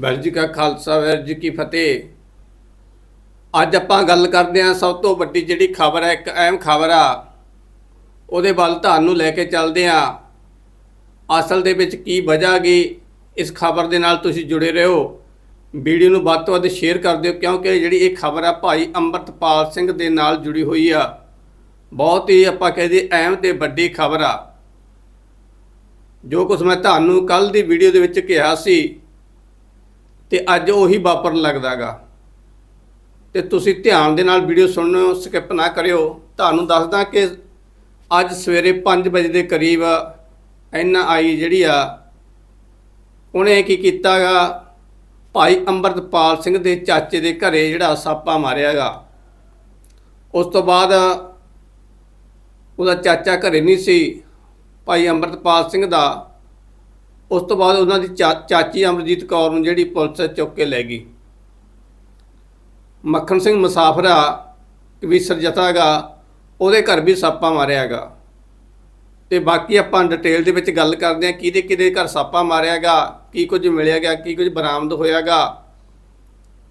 ਵਾਹਿਗੁਰੂ ਜੀ ਕਾ ਖਾਲਸਾ ਵਾਹਿਗੁਰੂ ਜੀ ਕੀ ਫਤਿਹ। ਅੱਜ ਆਪਾਂ ਗੱਲ ਕਰਦੇ ਹਾਂ ਸਭ ਤੋਂ ਵੱਡੀ ਜਿਹੜੀ ਖਬਰ ਹੈ, ਇੱਕ ਅਹਿਮ ਖਬਰ ਆ। ਉਹਦੇ ਵੱਲ ਤੁਹਾਨੂੰ ਲੈ ਕੇ ਚੱਲਦੇ ਹਾਂ। ਅਸਲ ਦੇ ਵਿੱਚ ਕੀ ਵਜ੍ਹਾ ਗਈ ਇਸ ਖਬਰ ਦੇ ਨਾਲ ਤੁਸੀਂ ਜੁੜੇ ਰਹੋ। ਵੀਡੀਓ ਨੂੰ ਵੱਧ ਤੋਂ ਵੱਧ ਸ਼ੇਅਰ ਕਰ ਦਿਓ, ਕਿਉਂਕਿ ਜਿਹੜੀ ਇਹ ਖਬਰ ਆ ਭਾਈ ਅੰਮ੍ਰਿਤਪਾਲ ਸਿੰਘ ਦੇ ਨਾਲ ਜੁੜੀ ਹੋਈ ਆ। ਬਹੁਤ ਹੀ ਆਪਾਂ ਕਹਿੰਦੇ ਅਹਿਮ ਤੇ ਵੱਡੀ ਖਬਰ ਆ। ਜੋ ਕੁਝ ਮੈਂ ਤੁਹਾਨੂੰ ਕੱਲ ਦੀ ਵੀਡੀਓ ਦੇ ਵਿੱਚ ਕਿਹਾ ਸੀ ਤੇ ਅੱਜ ਉਹੀ ਵਾਪਰਨ ਲੱਗਦਾਗਾ। ਤੇ ਤੁਸੀਂ ਧਿਆਨ ਦੇ ਨਾਲ ਵੀਡੀਓ ਸੁਣੋ ਸਕਿਪ ਨਾ ਕਰਿਓ। ਤੁਹਾਨੂੰ ਦੱਸਦਾ ਕਿ ਅੱਜ ਸਵੇਰੇ 5 ਵਜੇ ਦੇ ਕਰੀਬ ਐਨ ਆਈ ਜਿਹੜੀ ਆ, ਉਹਨੇ ਕੀ ਕੀਤਾਗਾ, ਭਾਈ ਅੰਮ੍ਰਿਤਪਾਲ ਸਿੰਘ ਦੇ ਚਾਚੇ ਦੇ ਘਰੇ ਜਿਹੜਾ ਸਾਪਾ ਮਾਰਿਆਗਾ। ਉਸ ਤੋਂ ਬਾਅਦ ਉਹਦਾ ਚਾਚਾ ਘਰੇ ਨਹੀਂ ਸੀ। ਭਾਈ ਅੰਮ੍ਰਿਤਪਾਲ ਸਿੰਘ ਦਾ ਉਸ ਤੋਂ ਬਾਅਦ ਉਹਨਾਂ ਦੀ ਚਾ- ਚਾਚੀ ਅਮਰਜੀਤ ਕੌਰ ਨੂੰ ਜਿਹੜੀ ਪੁਲਿਸ ਚੁੱਕ ਕੇ ਲੈ ਗਈ। ਮੱਖਣ ਸਿੰਘ ਮੁਸਾਫਰਾ ਕਵੀਸਰ ਜਥਾਗਾ ਉਹਦੇ ਘਰ ਵੀ ਸਾਪਾ ਮਾਰਿਆਗਾ ਤੇ ਬਾਕੀ ਆਪਾਂ ਡਿਟੇਲ ਦੇ ਵਿੱਚ ਗੱਲ ਕਰਦੇ ਹਾਂ, ਕਿਹਦੇ ਕਿਹਦੇ ਘਰ ਸਾਪਾ ਮਾਰਿਆਗਾ ਕੀ ਕੁਝ ਮਿਲਿਆ ਗਿਆ ਕੀ ਕੁਝ ਬਰਾਮਦ ਹੋਇਆਗਾ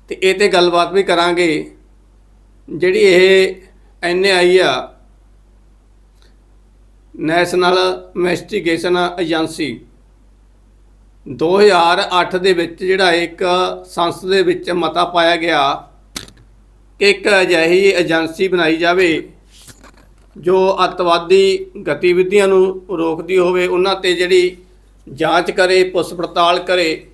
ਤੇ ਇਹ ਤੇ ਗੱਲਬਾਤ ਵੀ ਕਰਾਂਗੇ। ਜਿਹੜੀ ਇਹ ਐਨਆਈ ਆ ਨੈਸ਼ਨਲ ਇਨਵੈਸਟੀਗੇਸ਼ਨ ਏਜੰਸੀ 2008 ਦੇ ਵਿੱਚ ਜਿਹੜਾ ਇੱਕ ਸੰਸਦ ਦੇ ਵਿੱਚ ਮਤਾ ਪਾਇਆ ਗਿਆ ਕਿ ਇੱਕ ਅਜਿਹੀ ਏਜੰਸੀ ਬਣਾਈ ਜਾਵੇ ਜੋ ਅੱਤਵਾਦੀ ਗਤੀਵਿਧੀਆਂ ਨੂੰ ਰੋਕਦੀ ਹੋਵੇ, ਉਹਨਾਂ ਤੇ ਜਿਹੜੀ ਜਾਂਚ ਕਰੇ ਪੁੱਛ ਪੜਤਾਲ ਕਰੇ,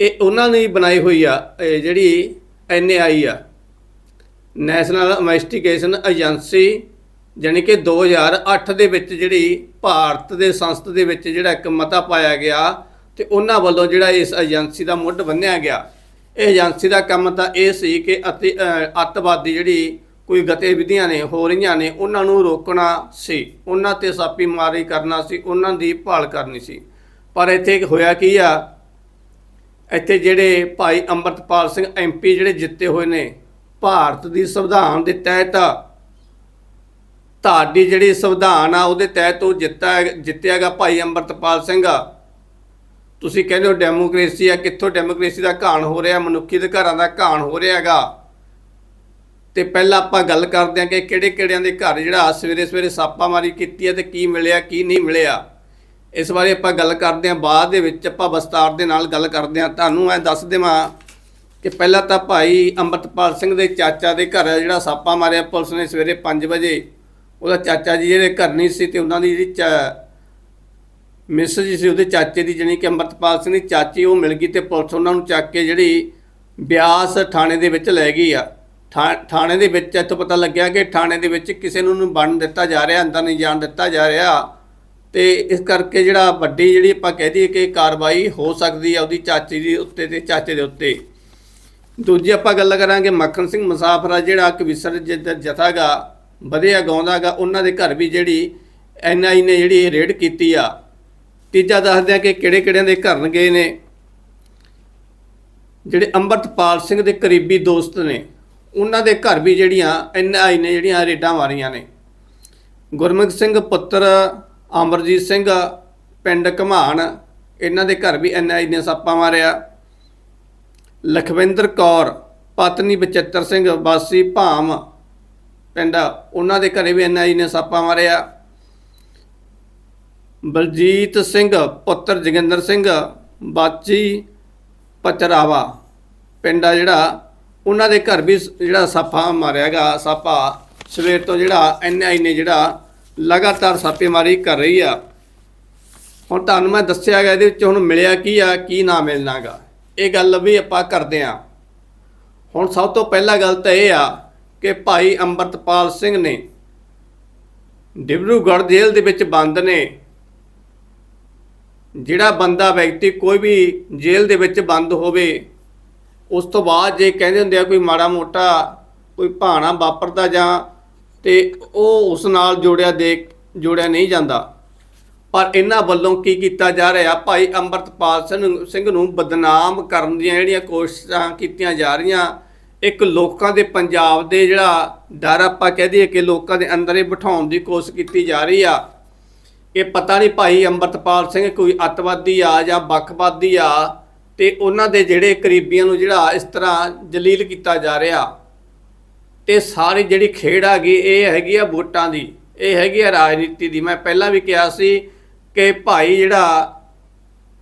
ਇਹ ਉਹਨਾਂ ਨੇ ਬਣਾਈ ਹੋਈ ਆ, ਇਹ ਜਿਹੜੀ ਐਨਆਈ ਆ। ਨੈਸ਼ਨਲ ਇਨਵੈਸਟੀਗੇਸ਼ਨ ਏਜੰਸੀ, ਜਾਣੀ ਕਿ 2008 ਦੇ ਵਿੱਚ ਜਿਹੜੀ ਭਾਰਤ ਦੇ ਸੰਸਦ ਦੇ ਵਿੱਚ ਜਿਹੜਾ ਇੱਕ ਮਤਾ ਪਾਇਆ ਗਿਆ ਤੇ ਉਹਨਾਂ ਵੱਲੋਂ ਜਿਹੜਾ ਇਸ ਏਜੰਸੀ ਦਾ ਮੁੱਢ ਬੰਨਿਆ ਗਿਆ, ਇਹ ਏਜੰਸੀ ਦਾ ਕੰਮ ਤਾਂ ਇਹ ਸੀ ਕਿ ਅਤਿ ਅੱਤਵਾਦੀ ਜਿਹੜੀ ਕੋਈ ਗਤੀਵਿਧੀਆਂ ਨੇ, ਹੋ ਰਹੀਆਂ ਨੇ, ਉਹਨਾਂ ਨੂੰ ਰੋਕਣਾ ਸੀ। ਉਹਨਾਂ ਤੇ ਸਾਪੀ ਮਾਰੀ ਕਰਨਾ ਸੀ, ਉਹਨਾਂ ਦੀ ਭਾਲ ਕਰਨੀ ਸੀ। ਪਰ ਇੱਥੇ ਹੋਇਆ ਕੀ ਆ, ਇੱਥੇ ਜਿਹੜੇ ਭਾਈ ਅੰਮ੍ਰਿਤਪਾਲ ਸਿੰਘ ਐਮਪੀ ਜਿਹੜੇ ਜਿੱਤੇ ਹੋਏ ਨੇ, ਭਾਰਤ ਦੀ ਸੰਵਿਧਾਨ ਦੇ ਤਹਿਤ ਤੁਹਾਡੀ ਜਿਹੜੀ ਸੰਵਿਧਾਨ ਆ, ਉਹਦੇ ਤਹਿਤ ਉਹ ਜਿੱਤਾ, ਜਿੱਤਿਆਗਾ ਭਾਈ ਅੰਮ੍ਰਿਤਪਾਲ ਸਿੰਘ। ਤੁਸੀਂ ਕਹਿੰਦੇ ਹੋ ਡੈਮੋਕ੍ਰੇਸੀ ਆ, ਕਿੱਥੋਂ ਡੈਮੋਕ੍ਰੇਸੀ ਦਾ ਘਾਣ ਹੋ ਰਿਹਾ, ਮਨੁੱਖੀ ਅਧਿਕਾਰਾਂ ਦਾ ਘਾਣ ਹੋ ਰਿਹਾ ਹੈਗਾ ਤੇ ਪਹਿਲਾਂ ਆਪਾਂ ਗੱਲ ਕਰਦੇ ਹਾਂ ਕਿ ਕਿਹੜੇ ਕਿਹੜਿਆਂ ਦੇ ਘਰ ਜਿਹੜਾ ਸਵੇਰੇ ਸਵੇਰੇ ਛਾਪਾਮਾਰੀ ਕੀਤੀ ਹੈ ਤੇ ਕੀ ਮਿਲਿਆ, ਕੀ ਨਹੀਂ ਮਿਲਿਆ। ਇਸ ਬਾਰੇ ਆਪਾਂ ਗੱਲ ਕਰਦੇ ਹਾਂ, ਬਾਅਦ ਦੇ ਵਿੱਚ ਆਪਾਂ ਵਿਸਤਾਰ ਦੇ ਨਾਲ ਗੱਲ ਕਰਦੇ ਹਾਂ। ਤੁਹਾਨੂੰ ਮੈਂ ਦੱਸ ਦੇਵਾਂ ਕਿ ਪਹਿਲਾਂ ਤਾਂ ਭਾਈ ਅੰਮ੍ਰਿਤਪਾਲ ਸਿੰਘ ਦੇ ਚਾਚਾ ਦੇ ਘਰ ਜਿਹੜਾ ਛਾਪਾ ਮਾਰਿਆ ਪੁਲਿਸ ਨੇ ਸਵੇਰੇ 5 ਵਜੇ। ਉਹਦਾ ਚਾਚਾ ਜੀ ਜਿਹੜੇ ਘਰ ਨਹੀਂ ਸੀ ਤੇ ਉਹਨਾਂ ਦੀ ਜਿਹੜੀ ਚਾ- ਮਿਸ ਜੀ ਸੀ ਉਹਦੇ ਚਾਚੇ ਦੀ, ਜਾਣੀ ਕਿ ਅੰਮ੍ਰਿਤਪਾਲ ਸਿੰਘ ਦੀ ਚਾਚੀ, ਉਹ ਮਿਲ ਗਈ ਤੇ ਪੁਲਿਸ ਉਹਨਾਂ ਨੂੰ ਚੱਕ ਕੇ ਜਿਹੜੀ ਬਿਆਸ ਥਾਣੇ ਦੇ ਵਿੱਚ ਲੈ ਗਈ ਆ। ਥਾ- ਥਾਣੇ ਦੇ ਵਿੱਚ ਇੱਥੋਂ ਪਤਾ ਲੱਗਿਆ ਕਿ ਥਾਣੇ ਦੇ ਵਿੱਚ ਕਿਸੇ ਨੂੰ ਨੂੰ ਬਣ ਦਿੱਤਾ ਜਾ ਰਿਹਾ, ਅੰਦਰ ਨਹੀਂ ਜਾਣ ਦਿੱਤਾ ਜਾ ਰਿਹਾ। ਤੇ ਇਸ ਕਰਕੇ ਜਿਹੜਾ ਵੱਡੀ ਜਿਹੜੀ ਆਪਾਂ ਕਹਿ ਦਈਏ ਕਿ ਕਾਰਵਾਈ ਹੋ ਸਕਦੀ ਆ ਉਹਦੀ ਚਾਚੀ ਦੀ ਉੱਤੇ ਤੇ ਚਾਚੇ ਦੇ ਉੱਤੇ। ਦੂਜੀ ਆਪਾਂ ਗੱਲ ਕਰਾਂਗੇ ਮੱਖਣ ਸਿੰਘ ਮੁਸਾਫਰਾ, ਜਿਹੜਾ ਕਵਿਸਰ ਜਥਾਗਾ, ਵਧਿਆ ਗਾਉਂਦਾਗਾ, ਉਹਨਾਂ ਦੇ ਘਰ ਵੀ ਜਿਹੜੀ ਐਨਆਈ ਨੇ ਜਿਹੜੀ ਰੇਡ ਕੀਤੀ ਆ। ਤੀਜਾ ਦੱਸਦੇ ਆ ਕਿ ਕਿਹੜੇ ਕਿਹੜਿਆਂ ਦੇ ਘਰ ਗਏ ਨੇ। ਜਿਹੜੇ ਅੰਮ੍ਰਿਤਪਾਲ ਸਿੰਘ ਦੇ ਕਰੀਬੀ ਦੋਸਤ ਨੇ, ਉਹਨਾਂ ਦੇ ਘਰ ਵੀ ਜਿਹੜੀਆਂ ਐਨਆਈ ਨੇ, ਜਿਹੜੀਆਂ ਰੇਡਾਂ ਮਾਰੀਆਂ ਨੇ। ਗੁਰਮੁਖ ਸਿੰਘ ਪੁੱਤਰ, ਅਮਰਜੀਤ ਸਿੰਘ, ਪਿੰਡ ਘਮਾਣ, ਇਹਨਾਂ ਦੇ ਘਰ ਵੀ ਐਨਆਈ ਨੇ ਸਾਪਾ ਮਾਰਿਆ। ਲਖਵਿੰਦਰ ਕੌਰ, ਪਤਨੀ ਬਚਿੱਤਰ ਸਿੰਘ, ਵਾਸੀ ਭਾਮ ਪਿੰਡ, ਉਹਨਾਂ ਦੇ ਘਰੇ ਵੀ ਐਨਆਈ ਨੇ ਸਾਪਾ ਮਾਰਿਆ। ਬਲਜੀਤ ਸਿੰਘ, ਪੁੱਤਰ ਜੋਗਿੰਦਰ ਸਿੰਘ, ਬਾਚੀ ਪਚਰਾਵਾ। ਪਿੰਡ ਆ ਜਿਹੜਾ, ਉਹਨਾਂ ਦੇ ਘਰ ਵੀ ਜਿਹੜਾ ਸਾਪਾ ਮਾਰਿਆਗਾ ਸਾਪਾ ਸਵੇਰ ਤੋਂ ਜਿਹੜਾ ਐਨਆਈ ਨੇ ਜਿਹੜਾ ਲਗਾਤਾਰ ਛਾਪੇਮਾਰੀ ਕਰ ਰਹੀ ਆ। ਹੁਣ ਤੁਹਾਨੂੰ ਮੈਂ ਦੱਸਿਆ ਗਿਆ, ਇਹਦੇ ਵਿੱਚ ਹੁਣ ਮਿਲਿਆ ਕੀ ਆ, ਕੀ ਨਾ ਮਿਲਣਾਗਾ ਇਹ ਗੱਲ ਵੀ ਆਪਾਂ ਕਰਦੇ ਆ। ਹੁਣ ਸਭ ਤੋਂ ਪਹਿਲਾ ਗੱਲ ਤਾਂ ਇਹ ਆ ਕਿ ਭਾਈ ਅੰਮ੍ਰਿਤਪਾਲ ਸਿੰਘ ਨੇ ਡਿਬਰੂਗੜ੍ਹ ਜੇਲ੍ਹ ਦੇ ਵਿੱਚ ਬੰਦ ਨੇ। ਜਿਹੜਾ ਬੰਦਾ ਵਿਅਕਤੀ ਕੋਈ ਵੀ ਜੇਲ੍ਹ ਦੇ ਵਿੱਚ ਬੰਦ ਹੋਵੇ, ਉਸ ਤੋਂ ਬਾਅਦ ਜੇ ਕਹਿੰਦੇ ਹੁੰਦੇ ਆ ਕੋਈ ਮਾੜਾ ਮੋਟਾ ਕੋਈ ਭਾਣਾ ਵਾਪਰਦਾ ਜਾਂ ਤੇ ਉਹ ਉਸ ਨਾਲ ਜੋੜਿਆ ਦੇ, ਜੋੜਿਆ ਨਹੀਂ ਜਾਂਦਾ। ਪਰ ਇਹਨਾਂ ਵੱਲੋਂ ਕੀ ਕੀਤਾ ਜਾ ਰਿਹਾ? ਭਾਈ ਅੰਮ੍ਰਿਤਪਾਲ ਸਿੰਘ ਨੂੰ ਬਦਨਾਮ ਕਰਨ ਦੀਆਂ ਜਿਹੜੀਆਂ ਕੋਸ਼ਿਸ਼ਾਂ ਕੀਤੀਆਂ ਜਾ ਰਹੀਆਂ, ਇੱਕ ਲੋਕਾਂ ਦੇ ਪੰਜਾਬ ਦੇ ਜਿਹੜਾ ਡਰ ਆਪਾਂ ਕਹਿ ਦਈਏ ਕਿ ਲੋਕਾਂ ਦੇ ਅੰਦਰ ਇਹ ਬਿਠਾਉਣ ਦੀ ਕੋਸ਼ਿਸ਼ ਕੀਤੀ ਜਾ ਰਹੀ ਆ। ਕਿ ਪਤਾ ਨਹੀਂ ਭਾਈ ਅੰਮ੍ਰਿਤਪਾਲ ਸਿੰਘ ਕੋਈ ਅੱਤਵਾਦੀ ਆ ਜਾਂ ਵੱਖਵਾਦੀ ਆ ਤੇ ਉਹਨਾਂ ਦੇ ਜਿਹੜੇ ਕਰੀਬੀਆਂ ਨੂੰ ਜਿਹੜਾ ਇਸ ਤਰ੍ਹਾਂ ਜਲੀਲ ਕੀਤਾ ਜਾ ਰਿਹਾ ਤੇ ਸਾਰੀ ਜਿਹੜੀ ਖੇਡ ਆ ਗਈ ਇਹ ਹੈਗੀ ਆ ਵੋਟਾਂ ਦੀ, ਇਹ ਹੈਗੀ ਆ ਰਾਜਨੀਤੀ ਦੀ। ਮੈਂ ਪਹਿਲਾਂ ਵੀ ਕਿਹਾ ਸੀ ਕਿ ਭਾਈ ਜਿਹੜਾ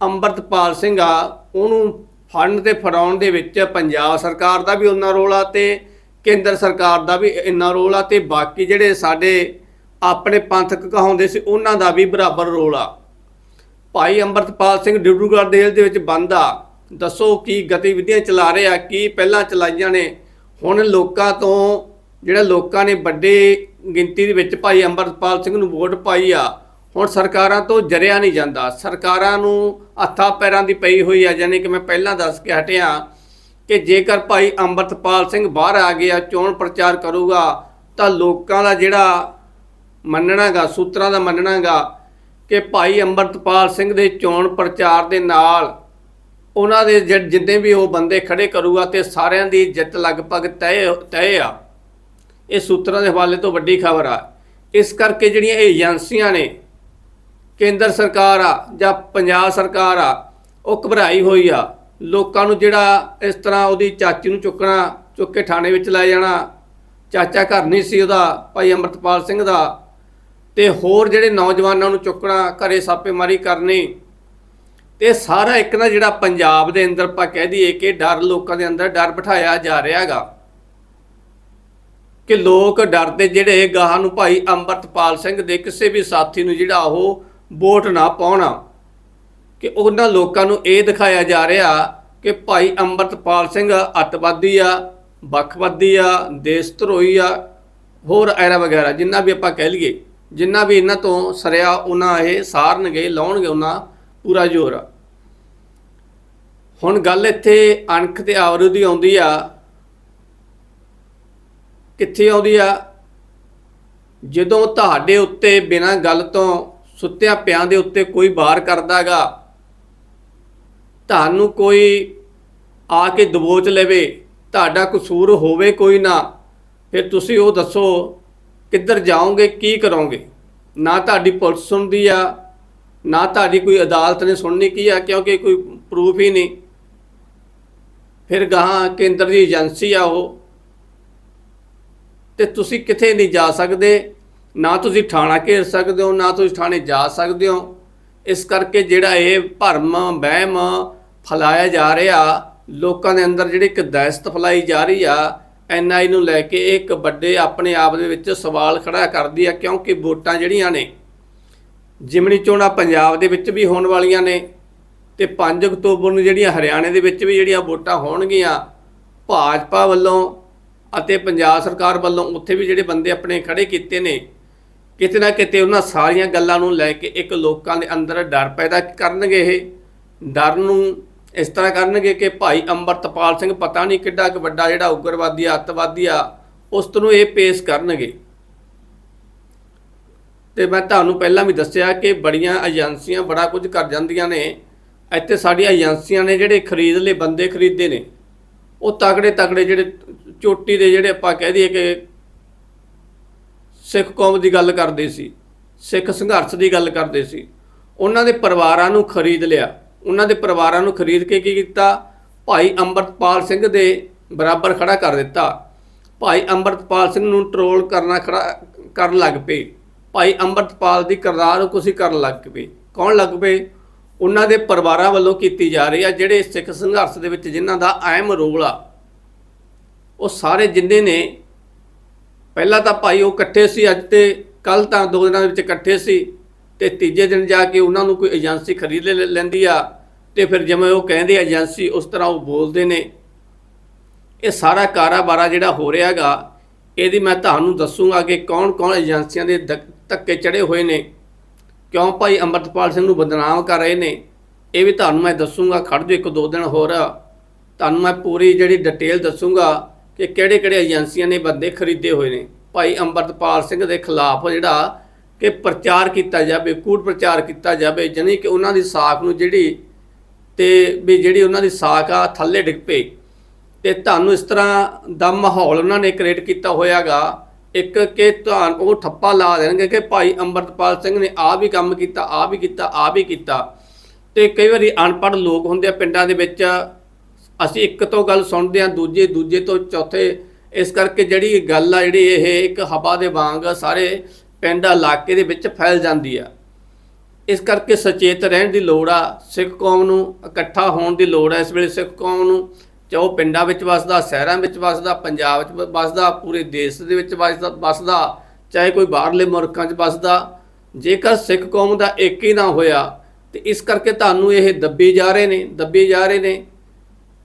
ਅੰਮ੍ਰਿਤਪਾਲ ਸਿੰਘ ਆ, ਉਹਨੂੰ ਫੜਨ ਤੇ ਫੜਾਉਣ ਦੇ ਵਿੱਚ ਪੰਜਾਬ ਸਰਕਾਰ ਦਾ ਵੀ ਉਹਨਾਂ ਰੋਲ ਆ ਤੇ ਕੇਂਦਰ ਸਰਕਾਰ ਦਾ ਵੀ ਇੰਨਾ ਰੋਲ ਆ ਤੇ ਬਾਕੀ ਜਿਹੜੇ ਸਾਡੇ ਆਪਣੇ ਪੰਥਕ ਕਹਾਉਂਦੇ ਸੀ, ਉਹਨਾਂ ਦਾ ਵੀ ਬਰਾਬਰ ਰੋਲ। ਆ ਭਾਈ ਅੰਮ੍ਰਿਤਪਾਲ ਸਿੰਘ ਡਿਬਰੂਗੜ੍ਹ ਜੇਲ੍ਹ ਦੇ ਵਿੱਚ ਬੰਦ ਆ ਦੱਸੋ ਕੀ ਗਤੀਵਿਧੀਆਂ ਚਲਾ ਰਹੇ ਆ ਕੀ ਪਹਿਲਾਂ ਚਲਾਈਆਂ ਨੇ? ਹੁਣ ਲੋਕਾਂ ਤੋਂ, ਜਿਹੜਾ ਲੋਕਾਂ ਨੇ ਵੱਡੇ ਗਿਣਤੀ ਦੇ ਵਿੱਚ ਭਾਈ ਅੰਮ੍ਰਿਤਪਾਲ ਸਿੰਘ ਨੂੰ ਵੋਟ ਪਾਈ ਆ, ਹੁਣ ਸਰਕਾਰਾਂ ਤੋਂ ਜਰਿਆ ਨਹੀਂ ਜਾਂਦਾ। ਸਰਕਾਰਾਂ ਨੂੰ ਹੱਥਾਂ ਪੈਰਾਂ ਦੀ ਪਈ ਹੋਈ ਆ ਜਾਨੀ ਕਿ ਮੈਂ ਪਹਿਲਾਂ ਦੱਸ ਕੇ ਹਟਿਆ ਕਿ ਜੇਕਰ ਭਾਈ ਅੰਮ੍ਰਿਤਪਾਲ ਸਿੰਘ ਬਾਹਰ ਆ ਗਿਆ, ਚੋਣ ਪ੍ਰਚਾਰ ਕਰੂਗਾ, ਤਾਂ ਲੋਕਾਂ ਦਾ ਜਿਹੜਾ ਮੰਨਣਾਗਾ, ਸੂਤਰਾਂ ਦਾ ਮੰਨਣਾਗਾ ਕਿ ਭਾਈ ਅੰਮ੍ਰਿਤਪਾਲ ਸਿੰਘ ਦੇ ਚੋਣ ਪ੍ਰਚਾਰ ਦੇ ਨਾਲ ਉਹਨਾਂ ਦੇ ਜਿ- ਜਿੰਨੇ ਵੀ ਉਹ ਬੰਦੇ ਖੜੇ ਕਰੂਗਾ ਤੇ ਸਾਰਿਆਂ ਦੀ ਜਿੱਤ ਲਗਭਗ ਤੈਅ ਤੈਅ ਆ। ਇਹ ਸੂਤਰਾਂ ਦੇ ਹਵਾਲੇ ਤੋਂ ਵੱਡੀ ਖਬਰ ਆ। ਇਸ ਕਰਕੇ ਜਿਹੜੀਆਂ ਏਜੰਸੀਆਂ ਨੇ, ਕੇਂਦਰ ਸਰਕਾਰ ਆ ਜਾਂ ਪੰਜਾਬ ਸਰਕਾਰ ਆ, ਉਹ ਘਬਰਾਈ ਹੋਈ ਆ। ਲੋਕਾਂ ਨੂੰ ਜਿਹੜਾ ਇਸ ਤਰ੍ਹਾਂ ਉਹਦੀ ਚਾਚੀ ਨੂੰ ਚੁੱਕਣਾ, ਚੁੱਕ ਕੇ ਥਾਣੇ ਵਿੱਚ ਲੈ ਜਾਣਾ, ਚਾਚਾ ਘਰ ਨਹੀਂ ਸੀ ਉਹਦਾ, ਭਾਈ ਅੰਮ੍ਰਿਤਪਾਲ ਸਿੰਘ ਦਾ ਤੇ ਹੋਰ ਜਿਹੜੇ ਨੌਜਵਾਨਾਂ ਨੂੰ ਚੁੱਕਣਾ, ਘਰੇ ਛਾਪੇਮਾਰੀ ਕਰਨੀ, ਤੇ ਸਾਰਾ ਇੱਕ ਨਾ ਜਿਹੜਾ ਪੰਜਾਬ ਦੇ ਅੰਦਰ ਆਪਾਂ ਕਹਿ ਦਈਏ ਕਿ ਡਰ ਲੋਕਾਂ ਦੇ ਅੰਦਰ ਡਰ ਬਿਠਾਇਆ ਜਾ ਰਿਹਾ ਹੈਗਾ ਕਿ ਲੋਕ ਡਰਦੇ ਜਿਹੜੇ ਗਾਹਾਂ ਨੂੰ ਭਾਈ ਅੰਮ੍ਰਿਤਪਾਲ ਸਿੰਘ ਦੇ ਕਿਸੇ ਵੀ ਸਾਥੀ ਨੂੰ ਜਿਹੜਾ ਉਹ ਵੋਟ ਨਾ ਪਾਉਣਾ, ਕਿ ਉਹਨਾਂ ਲੋਕਾਂ ਨੂੰ ਇਹ ਦਿਖਾਇਆ ਜਾ ਰਿਹਾ ਕਿ ਭਾਈ ਅੰਮ੍ਰਿਤਪਾਲ ਸਿੰਘ ਅੱਤਵਾਦੀ ਆ, ਵੱਖਵਾਦੀ ਆ ਦੇਸ਼ ਧਰੋਹੀ ਆ, ਹੋਰ ਐਰਾ ਵਗੈਰਾ ਜਿੰਨਾ ਵੀ ਆਪਾਂ ਕਹਿ ਲਈਏ। ਜਿੰਨਾ ਵੀ ਇਹਨਾਂ ਤੋਂ ਸਰਿਆ, ਉਹਨਾਂ ਇਹ ਸਾਰਨਗੇ, ਲਾਉਣਗੇ ਉਹਨਾਂ ਪੂਰਾ ਜ਼ੋਰ। ਆ ਹੁਣ ਗੱਲ ਇੱਥੇ ਅਣਖ ਤੇ ਆਵਰੂ ਦੀ ਆਉਂਦੀ ਆ। ਕਿੱਥੇ ਆਉਂਦੀ ਆ? ਜਦੋਂ ਤੁਹਾਡੇ ਉੱਤੇ ਬਿਨਾਂ ਗੱਲ ਤੋਂ ਸੁੱਤਿਆਂ ਪਿਆਂ ਦੇ ਉੱਤੇ ਕੋਈ ਵਾਰ ਕਰਦਾਗਾ, ਤੁਹਾਨੂੰ ਕੋਈ ਆ ਕੇ ਦਬੋਚ ਲਵੇ, ਤੁਹਾਡਾ ਕਸੂਰ ਹੋਵੇ ਕੋਈ ਨਾ, ਫਿਰ ਤੁਸੀਂ ਉਹ ਦੱਸੋ ਕਿੱਧਰ ਜਾਓਗੇ, ਕੀ ਕਰੋਗੇ? ਨਾ ਤੁਹਾਡੀ ਪੁਲਿਸ ਸੁਣਦੀ ਆ, ਨਾ ਤੁਹਾਡੀ ਕੋਈ ਅਦਾਲਤ ਨੇ ਸੁਣਨੀ ਕੀ ਆ, ਕਿਉਂਕਿ ਕੋਈ ਪ੍ਰੂਫ ਹੀ ਨਹੀਂ। ਫਿਰ ਗਾਹਾਂ ਕੇਂਦਰ ਦੀ ਏਜੰਸੀ ਆ ਉਹ। ਤੇ ਤੁਸੀਂ ਕਿਥੇ ਨਹੀਂ ਜਾ ਸਕਦੇ? ਨਾ ਤੁਸੀਂ ਥਾਣਾ ਘੇਰ ਸਕਦੇ ਹੋ, ਨਾ ਤੁਸੀਂ ਥਾਣੇ ਜਾ ਸਕਦੇ ਹੋ। ਇਸ ਕਰਕੇ ਜਿਹੜਾ ਇਹ ਭਰਮ, ਵਹਿਮ ਫਲਾਇਆ ਜਾ ਰਿਹਾ, ਲੋਕਾਂ ਦੇ ਅੰਦਰ ਜਿਹੜੀ ਇੱਕ ਦਹਿਸ਼ਤ ਫਲਾਈ ਜਾ ਰਹੀ ਆ ਐਨਆਈ ਨੂੰ ਲੈ ਕੇ ਇਹ ਇੱਕ ਵੱਡੇ ਆਪਣੇ ਆਪ ਦੇ ਵਿੱਚ ਸਵਾਲ ਖੜਾ ਕਰਦੀ ਹੈ ਕਿਉਂਕਿ ਵੋਟਾਂ ਜਿਹੜੀਆਂ ਨੇ, ਜਿਮਣੀ ਚੋਣਾਂ ਪੰਜਾਬ ਦੇ ਵਿੱਚ ਵੀ ਹੋਣ ਵਾਲੀਆਂ ਨੇ ਤੇ 5 ਅਕਤੂਬਰ ਨੂੰ ਜਿਹੜੀਆਂ ਹਰਿਆਣੇ ਦੇ ਵਿੱਚ ਵੀ ਜਿਹੜੀਆਂ ਵੋਟਾਂ ਹੋਣਗੀਆਂ, ਭਾਜਪਾ ਵੱਲੋਂ ਅਤੇ ਪੰਜਾਬ ਸਰਕਾਰ ਵੱਲੋਂ ਉੱਥੇ ਵੀ ਜਿਹੜੇ ਬੰਦੇ ਆਪਣੇ ਖੜੇ ਕੀਤੇ ਨੇ, ਕਿਤੇ ਨਾ ਕਿਤੇ ਉਹਨਾਂ ਸਾਰੀਆਂ ਗੱਲਾਂ ਨੂੰ ਲੈ ਕੇ ਇੱਕ ਲੋਕਾਂ ਦੇ ਅੰਦਰ ਡਰ ਪੈਦਾ ਕਰਨਗੇ ਇਹ ਡਰ ਨੂੰ ਇਸ ਤਰ੍ਹਾਂ ਕਰਨਗੇ ਕਿ ਭਾਈ ਅੰਮ੍ਰਿਤਪਾਲ ਸਿੰਘ ਪਤਾ ਨਹੀਂ ਕਿੱਡਾ ਕੁ ਵੱਡਾ ਜਿਹੜਾ ਉਗਰਵਾਦੀ ਆ ਅੱਤਵਾਦੀ ਆ, ਉਸ ਨੂੰ ਇਹ ਪੇਸ਼ ਕਰਨਗੇ। ਤੇ ਮੈਂ ਤੁਹਾਨੂੰ ਪਹਿਲਾਂ ਵੀ ਦੱਸਿਆ ਕਿ ਬੜੀਆਂ ਏਜੰਸੀਆਂ ਬੜਾ ਕੁਝ ਕਰ ਜਾਂਦੀਆਂ ਨੇ। ਇੱਥੇ ਸਾਡੀਆਂ ਏਜੰਸੀਆਂ ਨੇ ਜਿਹੜੇ ਖਰੀਦ ਲਏ ਬੰਦੇ ਖਰੀਦੇ ਨੇ। ਉਹ ਤਕੜੇ ਤਕੜੇ ਜਿਹੜੇ ਚੋਟੀ ਦੇ ਜਿਹੜੇ ਆਪਾਂ ਕਹਿ ਦਈਏ ਕਿ ਸਿੱਖ ਕੌਮ ਦੀ ਗੱਲ ਕਰਦੇ ਸੀ, ਸਿੱਖ ਸੰਘਰਸ਼ ਦੀ ਗੱਲ ਕਰਦੇ ਸੀ। ਉਹਨਾਂ ਦੇ ਪਰਿਵਾਰਾਂ ਨੂੰ ਖਰੀਦ ਲਿਆ। ਉਹਨਾਂ ਦੇ ਪਰਿਵਾਰਾਂ ਨੂੰ ਖਰੀਦ ਕੇ ਕੀ ਕੀਤਾ? ਭਾਈ ਅੰਮ੍ਰਿਤਪਾਲ ਸਿੰਘ ਦੇ ਬਰਾਬਰ ਖੜਾ ਕਰ ਦਿੱਤਾ। ਭਾਈ ਅੰਮ੍ਰਿਤਪਾਲ ਸਿੰਘ ਨੂੰ ਟਰੋਲ ਕਰਨਾ ਖੜਾ ਕਰਨ ਲੱਗ ਪਏ। ਭਾਈ ਅੰਮ੍ਰਿਤਪਾਲ ਦੀ ਕਿਰਦਾਰ ਕੁਸੀ ਕਰਨ ਲੱਗ ਪਏ। ਕੌਣ ਲੱਗ ਪਏ? ਉਹਨਾਂ ਦੇ ਪਰਿਵਾਰਾਂ ਵੱਲੋਂ ਕੀਤੀ ਜਾ ਰਹੀ ਆ ਜਿਹੜੇ ਸਿੱਖ ਸੰਘਰਸ਼ ਦੇ ਵਿੱਚ ਜਿਨ੍ਹਾਂ ਦਾ ਅਹਿਮ ਰੋਲ ਆ। ਉਹ ਸਾਰੇ ਜਿੰਨੇ ਨੇ, ਪਹਿਲਾਂ ਤਾਂ ਭਾਈ ਉਹ ਇਕੱਠੇ ਸੀ, ਅੱਜ ਤੇ ਕੱਲ ਤਾਂ ਦੋ ਦਿਨਾਂ ਦੇ ਵਿੱਚ ਇਕੱਠੇ ਸੀ ਤੇ ਤੀਜੇ ਦਿਨ ਜਾ ਕੇ ਉਹਨਾਂ ਨੂੰ ਕੋਈ ਏਜੰਸੀ ਖਰੀਦ ਲੈ- ਲੈਂਦੀ ਆ। ਤੇ ਫਿਰ ਜਿਵੇਂ ਉਹ ਕਹਿੰਦੇ ਏਜੰਸੀ, ਉਸ ਤਰ੍ਹਾਂ ਉਹ ਬੋਲਦੇ ਨੇ। ਇਹ ਸਾਰਾ ਕਾਰਾਬਾਰਾ ਜਿਹੜਾ ਹੋ ਰਿਹਾਗਾ ਇਹਦੀ ਮੈਂ ਤੁਹਾਨੂੰ ਦੱਸੂਗਾ ਕਿ ਕੌਣ-ਕੌਣ ਏਜੰਸੀਆਂ ਦੇ ਧੱਕੇ ਚੜੇ ਹੋਏ ਨੇ। ਕਿਉਂ ਭਾਈ ਅੰਮ੍ਰਿਤਪਾਲ ਸਿੰਘ ਨੂੰ ਬਦਨਾਮ ਕਰ ਰਹੇ ਨੇ? ਇਹ ਵੀ ਤੁਹਾਨੂੰ ਮੈਂ ਦੱਸੂਗਾ, ਖੜ ਜੋ ਇੱਕ ਦੋ ਦਿਨ ਹੋਰ। ਤੁਹਾਨੂੰ ਮੈਂ ਪੂਰੀ ਜਿਹੜੀ ਡਿਟੇਲ ਦੱਸੂਗਾ ਕਿ ਕਿਹੜੇ-ਕਿਹੜੇ ਏਜੰਸੀਆਂ ਨੇ ਬੰਦੇ ਖਰੀਦੇ ਹੋਏ ਨੇ। ਭਾਈ ਅੰਮ੍ਰਿਤਪਾਲ ਸਿੰਘ ਦੇ ਖਿਲਾਫ ਜਿਹੜਾ ਕਿ ਪ੍ਰਚਾਰ ਕੀਤਾ ਜਾਵੇ, ਕੂਟ ਪ੍ਰਚਾਰ ਕੀਤਾ ਜਾਵੇ, ਜਾਣੀ ਕਿ ਉਹਨਾਂ ਦੀ ਸਾਖ ਨੂੰ ਜਿਹੜੀ ਤੇ ਵੀ ਜਿਹੜੀ ਉਹਨਾਂ ਦੀ ਸਾਖ ਆ, ਥੱਲੇ ਡਿੱਗ ਪਈ। ਤੇ ਤੁਹਾਨੂੰ ਇਸ ਤਰ੍ਹਾਂ ਦਾ ਮਾਹੌਲ ਉਹਨਾਂ ਨੇ ਕ੍ਰੀਏਟ ਕੀਤਾ ਹੋਇਆਗਾ। ਇੱਕ ਕਿ ਤੁਹਾਨੂੰ ਉਹ ਠੱਪਾ ਲਾ ਦੇਣਗੇ ਕਿ ਭਾਈ ਅੰਮ੍ਰਿਤਪਾਲ ਸਿੰਘ ਨੇ ਆ ਵੀ ਕੰਮ ਕੀਤਾ ਆ ਵੀ ਕੀਤਾ ਆ ਵੀ ਕੀਤਾ। ਤੇ ਕਈ ਵਾਰੀ ਅਨਪੜ੍ਹ ਲੋਕ ਹੁੰਦੇ ਆ ਪਿੰਡਾਂ ਦੇ ਵਿੱਚ। ਅਸੀਂ ਇੱਕ ਤੋਂ ਗੱਲ ਸੁਣਦੇ ਆ ਦੂਜੇ ਦੂਜੇ ਤੋਂ ਚੌਥੇ। ਇਸ ਕਰਕੇ ਜਿਹੜੀ ਗੱਲ ਆ, ਜਿਹੜੀ ਇਹ ਇੱਕ ਹਵਾ ਦੇ ਵਾਂਗ ਸਾਰੇ ਪਿੰਡ ਇਲਾਕੇ ਦੇ ਵਿੱਚ ਫੈਲ ਜਾਂਦੀ ਆ। ਇਸ ਕਰਕੇ ਸੁਚੇਤ ਰਹਿਣ ਦੀ ਲੋੜ ਆ, ਸਿੱਖ ਕੌਮ ਨੂੰ ਇਕੱਠਾ ਹੋਣ ਦੀ ਲੋੜ ਆ ਇਸ ਵੇਲੇ ਸਿੱਖ ਕੌਮ ਨੂੰ, ਚਾਹੇ ਉਹ ਪਿੰਡਾਂ ਵਿੱਚ ਵੱਸਦਾ, ਸ਼ਹਿਰਾਂ ਵਿੱਚ ਵੱਸਦਾ, ਪੰਜਾਬ ਵਿੱਚ ਵੱਸਦਾ, ਪੂਰੇ ਦੇਸ਼ ਦੇ ਵਿੱਚ ਵੱਸਦਾ, ਵਸਦਾ, ਚਾਹੇ ਕੋਈ ਬਾਹਰਲੇ ਮੁਲਕਾਂ 'ਚ ਵੱਸਦਾ, ਜੇਕਰ ਸਿੱਖ ਕੌਮ ਦਾ ਇੱਕ ਹੀ ਨਾ ਹੋਇਆ, ਤੇ ਇਸ ਕਰਕੇ ਤੁਹਾਨੂੰ ਇਹ ਦੱਬੇ ਜਾ ਰਹੇ ਨੇ, ਦੱਬੇ ਜਾ ਰਹੇ ਨੇ।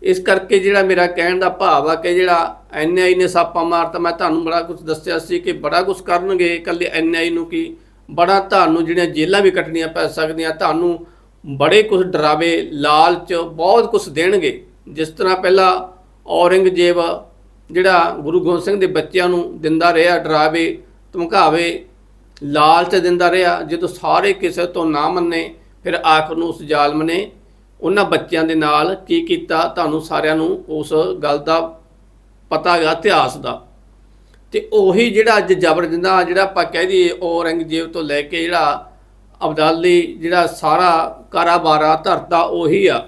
ਇਸ ਕਰਕੇ ਜਿਹੜਾ ਮੇਰਾ ਕਹਿਣ ਦਾ ਭਾਵ ਆ ਕਿ ਜਿਹੜਾ ਐਨਆਈ ਨੇ ਸਾਪਾ ਮਾਰਤਾ, ਮੈਂ ਤੁਹਾਨੂੰ ਬੜਾ ਕੁਝ ਦੱਸਿਆ ਸੀ ਕਿ ਬੜਾ ਕੁਝ ਕਰਨਗੇ, ਇਕੱਲੇ ਐਨਆਈ ਨੂੰ ਕੀ ਬੜਾ ਤੁਹਾਨੂੰ ਜਿਹੜੀਆਂ ਜੇਲ੍ਹਾਂ ਵੀ ਕੱਟਣੀਆਂ ਪੈ ਸਕਦੀਆਂ, ਤੁਹਾਨੂੰ ਬੜੇ ਕੁਝ ਡਰਾਵੇ, ਲਾਲਚ ਬਹੁਤ ਕੁਝ ਦੇਣਗੇ। ਜਿਸ ਤਰ੍ਹਾਂ ਪਹਿਲਾਂ ਔਰੰਗਜ਼ੇਬ ਜਿਹੜਾ ਗੁਰੂ ਗੋਬਿੰਦ ਸਿੰਘ ਦੇ ਬੱਚਿਆਂ ਨੂੰ ਦਿੰਦਾ ਰਿਹਾ, ਡਰਾਵੇ, ਧਮਕਾਵੇ, ਲਾਲਚ ਦਿੰਦਾ ਰਿਹਾ, ਜਦੋਂ ਸਾਰੇ ਕਿਸੇ ਤੋਂ ਨਾ ਮੰਨੇ, ਫਿਰ ਆਖਰ ਨੂੰ ਉਸ ਜ਼ਾਲਮ ਨੇ ਉਹਨਾਂ ਬੱਚਿਆਂ ਦੇ ਨਾਲ ਕੀ ਕੀਤਾ? ਤੁਹਾਨੂੰ ਸਾਰਿਆਂ ਨੂੰ ਉਸ ਗੱਲ ਦਾ ਪਤਾ ਹੈਗਾ, ਇਤਿਹਾਸ ਦਾ। ਤੇ ਉਹੀ ਜਿਹੜਾ ਅੱਜ ਜਬਰ ਜਿੰਦਾ ਜਿਹੜਾ ਆਪਾਂ ਕਹਿ ਦਈਏ ਔਰੰਗਜ਼ੇਬ ਤੋਂ ਲੈ ਕੇ ਜਿਹੜਾ ਅਬਦਾਲੀ ਜਿਹੜਾ ਸਾਰਾ ਕਾਰਾਬਾਰਾ ਧਰਤਾ ਉਹੀ ਆ।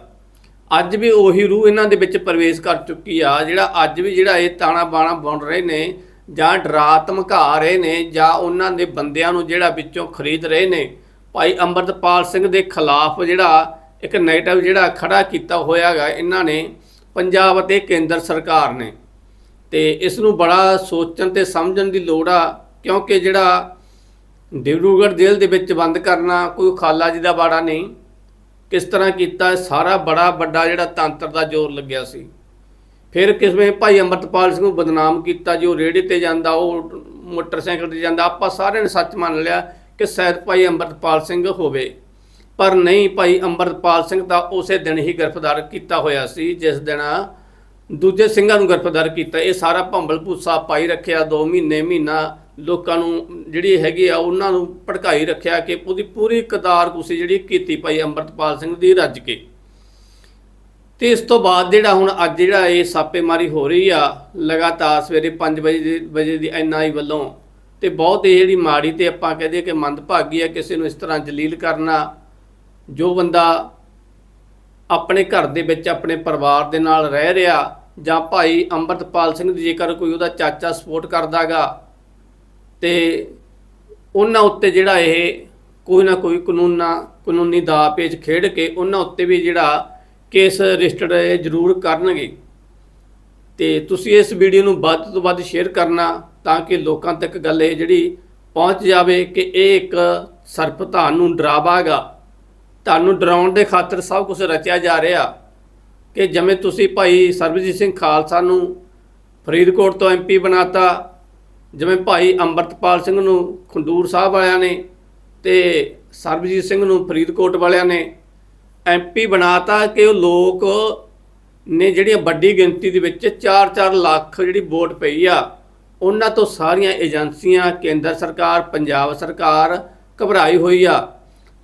ਅੱਜ ਵੀ ਉਹੀ ਰੂਹ ਇਹਨਾਂ ਦੇ ਵਿੱਚ ਪ੍ਰਵੇਸ਼ ਕਰ ਚੁੱਕੀ ਆ, ਜਿਹੜਾ ਅੱਜ ਵੀ ਜਿਹੜਾ ਇਹ ਤਾਣਾ ਬਾਣਾ ਬੁਣ ਰਹੇ ਨੇ ਜਾਂ ਡਰਾ ਧਮਕਾ ਰਹੇ ਨੇ ਜਾਂ ਉਹਨਾਂ ਦੇ ਬੰਦਿਆਂ ਨੂੰ ਜਿਹੜਾ ਵਿੱਚੋਂ ਖਰੀਦ ਰਹੇ ਨੇ, ਭਾਈ ਅੰਮ੍ਰਿਤਪਾਲ ਸਿੰਘ ਦੇ ਖਿਲਾਫ ਜਿਹੜਾ ਇੱਕ ਨੈਗੇਟਿਵ ਜਿਹੜਾ ਖੜਾ ਕੀਤਾ ਹੋਇਆਗਾ, ਇਹਨਾਂ ਨੇ ਪੰਜਾਬ ਅਤੇ ਕੇਂਦਰ ਸਰਕਾਰ ਨੇ। ਤੇ ਇਸ ਨੂੰ ਬੜਾ ਸੋਚਣ ਤੇ ਸਮਝਣ ਦੀ ਲੋੜ ਆ, ਕਿਉਂਕਿ ਜਿਹੜਾ ਡਿਬਰੂਗੜ੍ਹ ਜੇਲ੍ਹ ਦੇ ਵਿੱਚ ਬੰਦ ਕਰਨਾ ਕੋਈ ਖਾਲਾ ਜੀ ਦਾ ਬਾੜਾ ਨਹੀਂ, ਕਿਸ ਤਰ੍ਹਾਂ ਕੀਤਾ ਸਾਰਾ ਬੜਾ ਵੱਡਾ ਜਿਹੜਾ ਤੰਤਰ ਦਾ ਜ਼ੋਰ ਲੱਗਿਆ ਸੀ। ਫਿਰ ਕਿਸਵੇਂ ਭਾਈ ਅੰਮ੍ਰਿਤਪਾਲ ਸਿੰਘ ਨੂੰ ਬਦਨਾਮ ਕੀਤਾ ਜੋ ਰੇੜੇ ਤੇ ਜਾਂਦਾ, ਉਹ ਮੋਟਰਸਾਈਕਲ ਤੇ ਜਾਂਦਾ, ਆਪਾਂ ਸਾਰਿਆਂ ਨੇ ਸੱਚ ਮੰਨ ਲਿਆ ਕਿ ਸ਼ਾਇਦ ਭਾਈ ਅੰਮ੍ਰਿਤਪਾਲ ਸਿੰਘ ਹੋਵੇ। ਪਰ ਨਹੀਂ ਭਾਈ ਅੰਮ੍ਰਿਤਪਾਲ ਸਿੰਘ ਤਾਂ ਉਸੇ ਦਿਨ ਹੀ ਗ੍ਰਿਫਤਾਰ ਕੀਤਾ ਹੋਇਆ ਸੀ, ਜਿਸ ਦਿਨ ਦੂਜੇ ਸਿੰਘਾਂ ਨੂੰ ਗ੍ਰਿਫਤਾਰ ਕੀਤਾ। ਇਹ ਸਾਰਾ ਭੰਬਲ ਭੂਸਾ ਪਾਈ ਰੱਖਿਆ 2 ਮਹੀਨੇ, ਮਹੀਨਾ ਲੋਕਾਂ ਨੂੰ ਜਿਹੜੀ ਹੈਗੀ ਆ, ਉਹਨਾਂ ਨੂੰ ਭੜਕਾਈ ਰੱਖਿਆ ਕਿ ਉਹਦੀ ਪੂਰੀ ਕਦਾਰ ਕੁਸੀ ਜਿਹੜੀ ਕੀਤੀ ਭਾਈ ਅੰਮ੍ਰਿਤਪਾਲ ਸਿੰਘ ਦੀ ਰੱਜ ਕੇ। ਤੇ ਇਸ ਤੋਂ ਬਾਅਦ ਜਿਹੜਾ ਹੁਣ ਅੱਜ ਜਿਹੜਾ ਇਹ ਛਾਪੇਮਾਰੀ ਹੋ ਰਹੀ ਆ, ਲਗਾਤਾਰ ਸਵੇਰੇ 5 ਵਜੇ ਵਜੇ ਦੀ ਐਨਆਈ ਵੱਲੋਂ, ਤੇ ਬਹੁਤ ਇਹ ਜਿਹੜੀ ਮਾੜੀ ਤੇ ਆਪਾਂ ਕਹਦੇ ਕਿ ਮੰਦਭਾਗੀ ਆ, ਕਿਸੇ ਨੂੰ ਇਸ ਤਰ੍ਹਾਂ ਜਲੀਲ ਕਰਨਾ, ਜੋ ਬੰਦਾ ਆਪਣੇ ਘਰ ਦੇ ਵਿੱਚ, ਆਪਣੇ ਪਰਿਵਾਰ ਦੇ ਨਾਲ ਰਹਿ ਰਿਹਾ ਜਾਂ ਭਾਈ ਅੰਮ੍ਰਿਤਪਾਲ ਸਿੰਘ ਦੀ ਜੇਕਰ ਕੋਈ ਉਹਦਾ ਚਾਚਾ ਸਪੋਰਟ ਕਰਦਾਗਾ, ਤੇ ਉਹਨਾਂ ਉੱਤੇ ਜਿਹੜਾ ਇਹ ਕੋਈ ਨਾ ਕੋਈ ਕਾਨੂੰਨਾ, ਕਾਨੂੰਨੀ ਦਾ ਪੇਚ ਖੇਡ ਕੇ ਉਹਨਾਂ ਉੱਤੇ ਵੀ ਜਿਹੜਾ ਕੇਸ ਰਜਿਸਟਰਡ ਜ਼ਰੂਰ ਕਰਨਗੇ। ਤੇ ਤੁਸੀਂ ਇਸ ਵੀਡੀਓ ਨੂੰ ਵੱਧ ਤੋਂ ਵੱਧ ਸ਼ੇਅਰ ਕਰਨਾ ਤਾਂ ਕਿ ਲੋਕਾਂ ਤੱਕ ਗੱਲ ਇਹ ਜਿਹੜੀ ਪਹੁੰਚ ਜਾਵੇ ਕਿ ਇਹ ਇੱਕ ਸਰਪ ਤੁਹਾਨੂੰ ਡਰਾਵਾਗਾ। ਤੁਹਾਨੂੰ ਡਰਾਉਣ ਦੇ ਖਾਤਰ ਸਭ ਕੁਝ ਰਚਿਆ ਜਾ ਰਿਹਾ। ਕਿ ਜਿਵੇਂ ਤੁਸੀਂ ਭਾਈ ਸਰਬਜੀਤ ਸਿੰਘ ਖਾਲਸਾ ਨੂੰ ਫਰੀਦਕੋਟ ਤੋਂ ਐਮਪੀ ਬਣਾਤਾ, ਜਿਵੇਂ ਭਾਈ ਅੰਮ੍ਰਿਤਪਾਲ ਸਿੰਘ ਨੂੰ ਖੰਡੂਰ ਸਾਹਿਬ ਵਾਲਿਆਂ ਨੇ ਤੇ ਸਰਬਜੀਤ ਸਿੰਘ ਨੂੰ ਫਰੀਦਕੋਟ ਵਾਲਿਆਂ ਨੇ ਐਮਪੀ ਬਣਾਤਾ ਕਿ ਉਹ ਲੋਕ ਨੇ ਜਿਹੜੀਆਂ ਵੱਡੀ ਗਿਣਤੀ ਦੇ ਵਿੱਚ 4-4 ਲੱਖ ਜਿਹੜੀ ਵੋਟ ਪਈ ਆ, ਉਹਨਾਂ ਤੋਂ ਸਾਰੀਆਂ ਏਜੰਸੀਆਂ, ਕੇਂਦਰ ਸਰਕਾਰ, ਪੰਜਾਬ ਸਰਕਾਰ ਘਬਰਾਈ ਹੋਈ ਆ।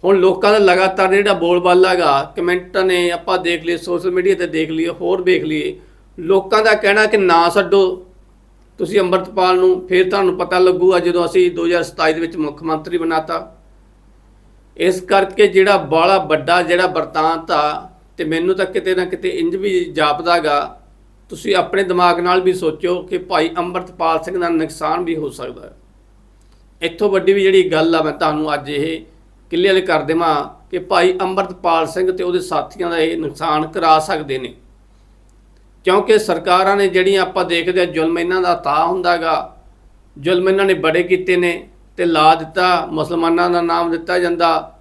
ਹੁਣ ਲੋਕਾਂ ਦਾ ਲਗਾਤਾਰ ਜਿਹੜਾ ਬੋਲਬਾਲਾ ਹੈਗਾ, ਕਮੈਂਟਾਂ ਨੇ ਆਪਾਂ ਦੇਖ ਲਈਏ, ਸੋਸ਼ਲ ਮੀਡੀਆ ਤੇ ਦੇਖ ਲਈਏ, ਹੋਰ ਦੇਖ ਲਈਏ, ਲੋਕਾਂ ਦਾ ਕਹਿਣਾ ਕਿ ਨਾ ਛੱਡੋ। ਤੁਸੀਂ ਅੰਮ੍ਰਿਤਪਾਲ ਨੂੰ ਫਿਰ ਤੁਹਾਨੂੰ ਪਤਾ ਲੱਗੂਗਾ ਜਦੋਂ ਅਸੀਂ 2027 ਦੇ ਵਿੱਚ ਮੁੱਖ ਮੰਤਰੀ ਬਣਾਤਾ। ਇਸ ਕਰਕੇ ਜਿਹੜਾ ਬਾਲਾ ਵੱਡਾ ਜਿਹੜਾ ਵਰਤਾਂਤ ਆ, ਤੇ ਮੈਨੂੰ ਤਾਂ ਕਿਤੇ ਨਾ ਕਿਤੇ ਇੰਜ ਵੀ ਜਾਪਦਾਗਾ ਤੁਸੀਂ ਆਪਣੇ ਦਿਮਾਗ ਨਾਲ ਵੀ ਸੋਚੋ ਕਿ ਭਾਈ ਅੰਮ੍ਰਿਤਪਾਲ ਸਿੰਘ ਦਾ ਨੁਕਸਾਨ ਵੀ ਹੋ ਸਕਦਾ ਹੈ। ਇੱਥੋਂ ਵੱਡੀ ਵੀ ਜਿਹੜੀ ਗੱਲ ਆ ਮੈਂ ਤੁਹਾਨੂੰ ਅੱਜ ਇਹ ਕਲੀਅਰ ਕਰ ਦੇਵਾਂ ਕਿ ਭਾਈ ਅੰਮ੍ਰਿਤਪਾਲ ਸਿੰਘ ਤੇ ਉਹਦੇ ਸਾਥੀਆਂ ਦਾ ਇਹ ਨੁਕਸਾਨ ਕਰਾ ਸਕਦੇ ਨੇ। ਕਿਉਂਕਿ ਸਰਕਾਰਾਂ ਨੇ ਜਿਹੜੀਆਂ ਆਪਾਂ ਦੇਖਦੇ ਆ, ਜ਼ੁਲਮ ਇਹਨਾਂ ਦਾ ਤਾਂ ਹੁੰਦਾਗਾ ਜ਼ੁਲਮ ਇਹਨਾਂ ਨੇ ਬੜੇ ਕੀਤੇ ਨੇ ਤੇ ਲਾ ਦਿੱਤਾ, ਮੁਸਲਮਾਨਾਂ ਦਾ ਨਾਮ ਦਿੱਤਾ ਜਾਂਦਾ,